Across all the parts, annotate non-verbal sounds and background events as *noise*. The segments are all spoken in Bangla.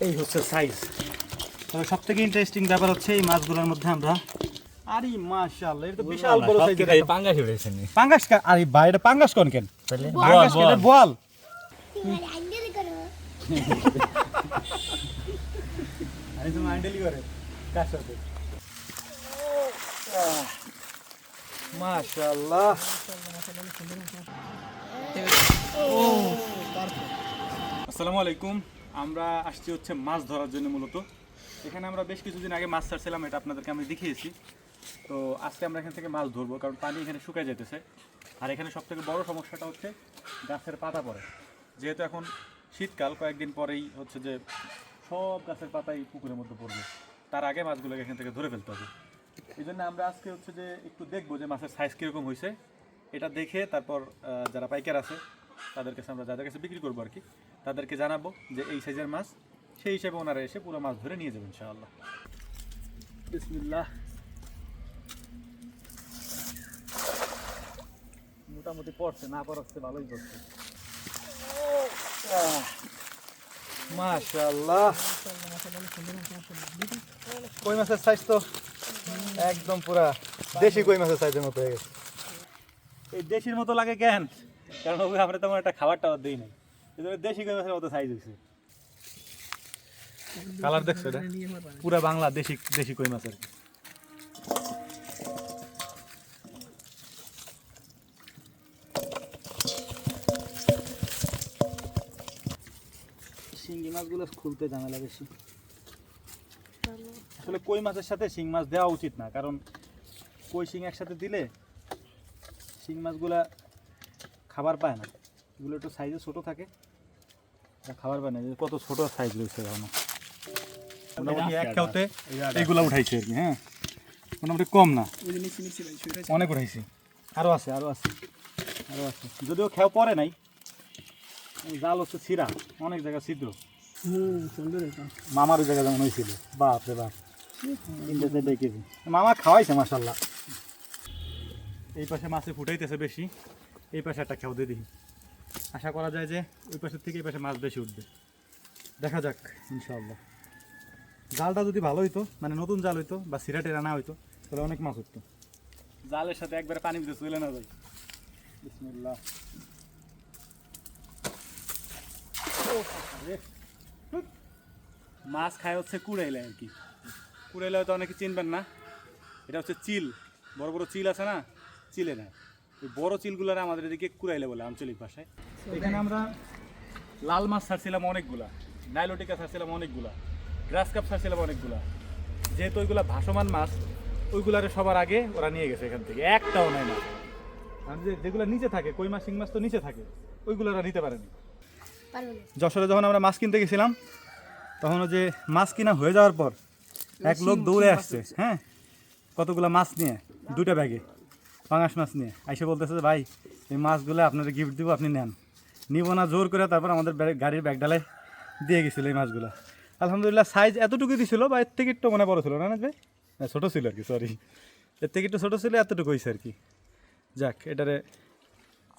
এই হচ্ছে সাইজ তবে সব থেকে ইন্টারেস্টিং ব্যাপার হচ্ছে এই মাছগুলোর মধ্যে আমরা আরে মাশাআল্লাহ এটা তো বিশাল বড় সাইজ পাঙ্গাস উঠেছেন পাঙ্গাস কা- আরে ভাই এটা পাঙ্গাস কোন কেন? পাঙ্গাস কেন? বল করে কার সাথে? মাশাআল্লাহ। আসসালামু আলাইকুম। আমরা আসছি হচ্ছে মাছ ধরার জন্য মূলত। এখানে আমরা বেশ কিছুদিন আগে মাছ ছাড়ছিলাম, এটা আপনাদেরকে আমি দেখিয়েছি। তো আজকে আমরা এখান থেকে মাছ ধরবো, কারণ পানি এখানে শুকায় যেতেছে আর এখানে সব থেকে বড় সমস্যাটা হচ্ছে গাছের পাতা পড়ে। যেহেতু এখন শীতকাল, কয়েকদিন পরেই হচ্ছে যে সব গাছের পাতাই পুকুরের মধ্যে পড়বে। তার আগে মাছগুলোকে এখান থেকে ধরে ফেলতে হবে। এই জন্য আমরা আজকে হচ্ছে যে একটু দেখব যে মাছের সাইজ কীরকম হয়েছে এটা দেখে তারপর যারা পাইকার আছে, তাদের কাছে আমরা, যাদের কাছে বিক্রি করব আর কি তাদেরকে জানাব যে এই সাইজের মাছ, সেই হিসেবে ওনারা এসে পুরো মাছ ধরে নিয়ে যাবেন ইনশাআল্লাহ। মোটামুটি পড়ছে, না পড়ছে ভালোই পড়ছে। মাশাআল্লাহ। কই মাছের সাইজ তো? একদম পুরা দেশি কই মাছের সাইজের মতো হয়ে গেছে। এই দেশির মতো লাগে কেন? তেমন একটা খাবার টাবার দিই নাই। এই দেশি কই মাছের মতো সাইজ হয়েছে কালার দেখছ এটা? পুরা বাংলা দেশি দেশি কই মাছ আর কি। শিঙ্গি মাছগুলো খুলতে ঝামেলা বেশি। আসলে কই মাছের সাথে শিং মাছ দেওয়া উচিত না কারণ কই শিং একসাথে দিলে শিং মাছগুলা খাবার পায় না। এগুলো একটু সাইজে ছোট থাকে। খাবার যে কত ছোট সাইজ রয়েছে এখনও। মোটামুটি এক খাওতে এইগুলা উঠাইছে আর কি হ্যাঁ? মোটামুটি কম না? অনেক উঠাইছি। আরও আছে আরও আছে আরও আছে। যদিও খেয়াও পরে নাই। জাল হচ্ছে ছিঁড়া অনেক জায়গা ছিদ্র। মামার ওই জায়গা যেমন হয়েছিল। বাপ রে বাপ। তিনটে চারটে কেজি। মামা খাওয়াইছে মাসাল্লাহ এই পাশে মাছে ফুটাইতেছে বেশি। এই পাশে একটা খেয়াও দিয়ে দিই। আশা করা যায় যে ওই পাশের থেকে এই পাশে মাছ বেশি উঠবে। দেখা যাক, ইনশাআল্লাহ। জালটা যদি ভালো হইতো মানে নতুন জাল হইতো বা সিরাটে রানা হইতো, তাহলে অনেক মাছ উঠতো। জালের সাথে একবারে পানি দিতে চলে না যায় মাছ খায় হচ্ছে কুড়াইলে আর কি। কুড়াইলে হয়তো অনেকে চিনবেন না। এটা হচ্ছে চিল। বড় বড় চিল আছে না? চিলে না। বড় চিলগুলার আমাদের এদিকে কুড়াইলে বলে আঞ্চলিক ভাষায়। এখানে আমরা লাল মাছ ছাড়ছিলাম অনেকগুলা নাইলোটিকা ছাড়ছিলাম অনেকগুলা গ্রাস কাপ ছাড়ছিলাম অনেকগুলা। যেহেতু ওইগুলা ভাসমান মাছ ওইগুলারে সবার আগে ওরা নিয়ে গেছে এখান থেকে একটাও নেয় না আর যে যেগুলো নিচে থাকে কই মাছ শিং মাছ তো নিচে থাকে ওইগুলো ওরা নিতে পারেনি। যশোরে যখন আমরা মাছ কিনতে গেছিলাম তখন ওই যে মাছ কিনা হয়ে যাওয়ার পর এক লোক দৌড়ে আসছে হ্যাঁ? কতগুলো মাছ নিয়ে দুটা ব্যাগে। পাঙাশ মাছ নিয়ে। আইসে বলতেছে যে, ভাই এই মাছগুলো আপনাদের গিফট দিব আপনি নেন। নিব না জোর করে তারপর আমাদের গাড়ির ব্যাগ ডালায় দিয়ে গেছিল এই মাছগুলো। আলহামদুলিল্লাহ সাইজ এতটুকু দিছিল বা এর থেকে একটু মনে বড় ছিল না না ভাই না ছোটো ছিল আর কি সরি এর থেকে একটু ছোটো ছিল এতটুকু হয়েছে আর কি। যাক এটারে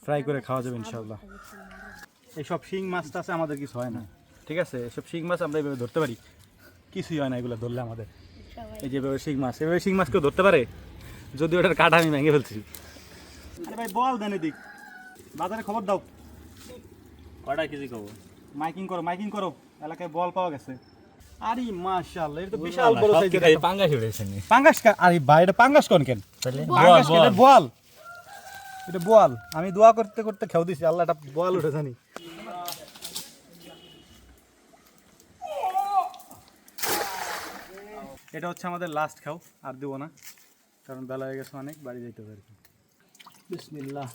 ফ্রাই করে খাওয়া যাবে ইনশাল্লাহ এইসব শিং মাছটা আছে আমাদের কিছু হয় না ঠিক আছে? এসব শিং মাছ আমরা এইভাবে ধরতে পারি? কিছুই হয় না এগুলো ধরলে আমাদের। এই যে এভাবে শিং মাছ এভাবে শিং মাছ কেউ ধরতে পারে? যদি ওটার কাটা আমি ভেঙে ফেলছি। আরে ভাই বল দেন এদিক। বাজারে খবর দাও। কটা কেজি খাব মাইকিং করো মাইকিং করো। এলাকায় বল পাওয়া গেছে। আরে মাশাআল্লাহ এটা তো বিশাল বড় সাইজের একটা- পাঙ্গাস উঠেছেন পাঙ্গাস কা- আরে ভাই এটা পাঙ্গাস কোন কেন? পাঙ্গাস কেন? এটা বোয়াল আমি দোয়া করতে করতে খেউ দিছি আল্লাহ এটা বোয়াল উঠে জানি। এটা হচ্ছে আমাদের লাস্ট খাও আর দেবো না। কারণ বেলা হয়ে গেছে অনেক বাড়ি যেতে হবে আর কি। বিসমিল্লাহ।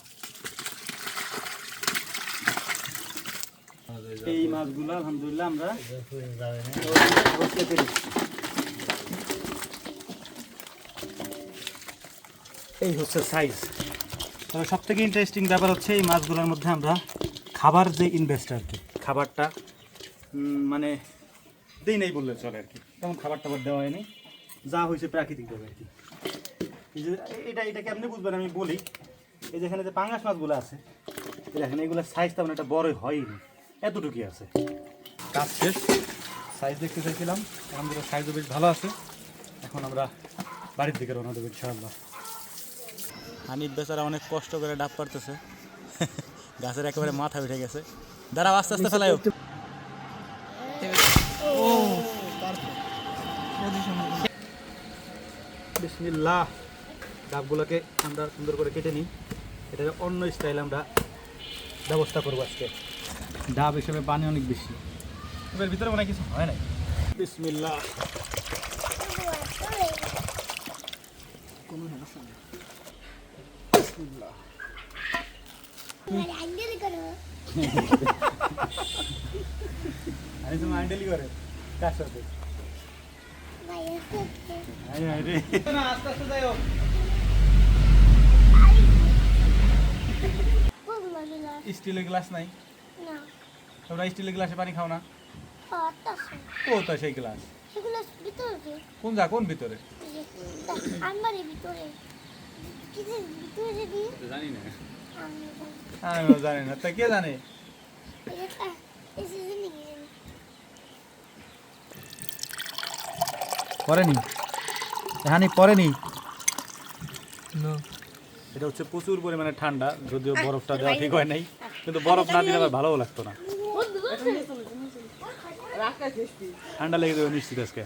এই মাছগুলো আলহামদুলিল্লাহ আমরা এই হচ্ছে সাইজ তবে সব থেকে ইন্টারেস্টিং ব্যাপার হচ্ছে এই মাছগুলোর মধ্যে আমরা খাবার যে ইনভেস্ট আর কি খাবারটা মানে দিই নেই বললে চলে আর কি। তেমন খাবার টাবার দেওয়া হয়নি। যা হয়েছে প্রাকৃতিকভাবে আর কি। এই যে এটা এটা কেমনি বুঝবেন আমি বলি? এই যেখানে যে পাঙ্গাস মাছগুলো আছে এই দেখেন এগুলোর সাইজ তেমন একটা বড়ই হয়নি। এতটুকুই আছে। কাজ শেষ। সাইজ দেখতে চাইছিলাম। আলহামদুলিল্লাহ সাইজও বেশ ভালো আছে। এখন আমরা বাড়ির দিকে রওনা দেবো ইনশাআল্লাহ। হানিফ বেচারা অনেক কষ্ট করে ডাব পারতেছে। *laughs* গাছের একেবারে মাথা উঠে গেছে। দাঁড়াও আস্তে আস্তে ফেলাইও বিসমিল্লাহ। ডাবগুলোকে আমরা সুন্দর করে কেটে নিই। এটা অন্য স্টাইল আমরা ব্যবস্থা করব আজকে। ডাব হিসেবে পানি অনেক বেশি। এবার ভিতরে মনে কিছু হয় নাই। করে। কার সাথে? আরে আরে। আস্তে আস্তে কোন দিলা স্টিলের গ্লাস নাই? না। তোমরা স্টিলের গ্লাসে পানি খাও না? ও তো সেই গ্লাস। ভিতরে কোন যা কোন ভিতরে? জানি না। আমি জানি। না। তা কে জানে? পরেনি হানি পরেনি এটা হচ্ছে প্রচুর পরিমাণে ঠান্ডা যদিও বরফটা দেওয়া ঠিক হয় নাই। কিন্তু বরফ না দিলে আবার ভালোও লাগতো না। ঠান্ডা লেগে যাবে নিশ্চিত আজকে।